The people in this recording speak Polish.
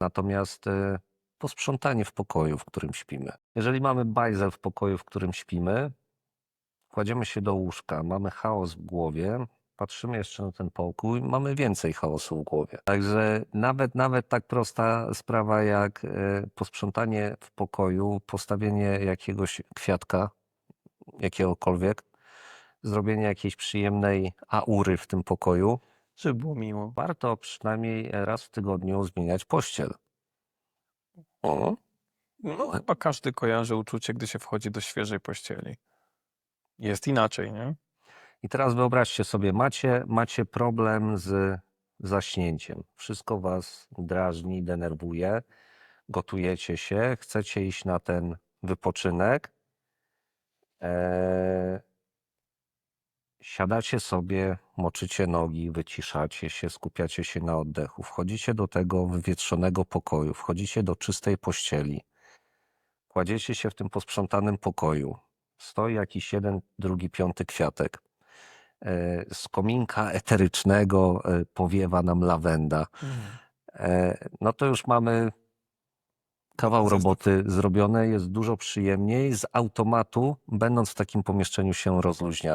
Natomiast e, posprzątanie w pokoju, w którym śpimy. Jeżeli mamy bajzel w pokoju, w którym śpimy, kładziemy się do łóżka, mamy chaos w głowie, patrzymy jeszcze na ten pokój, mamy więcej chaosu w głowie. Także nawet, nawet tak prosta sprawa jak e, posprzątanie w pokoju, postawienie jakiegoś kwiatka, jakiegokolwiek, zrobienie jakiejś przyjemnej aury w tym pokoju, Żeby było miło. warto przynajmniej raz w tygodniu zmieniać pościel. O, No, chyba każdy kojarzy uczucie, gdy się wchodzi do świeżej pościeli. Jest inaczej, nie? I teraz wyobraźcie sobie, macie, macie problem z zaśnięciem. Wszystko was drażni, denerwuje. Gotujecie się, chcecie iść na ten wypoczynek. Eee, siadacie sobie, moczycie nogi, wyciszacie się, skupiacie się na oddechu. Wchodzicie do tego wywietrzonego pokoju, wchodzicie do czystej pościeli. Kładziecie się w tym posprzątanym pokoju. Stoi jakiś jeden, drugi, piąty kwiatek. E, Z kominka eterycznego e, powiewa nam lawenda. E, No to już mamy kawał roboty zrobione, jest dużo przyjemniej. Z automatu, będąc w takim pomieszczeniu, się rozluźnia.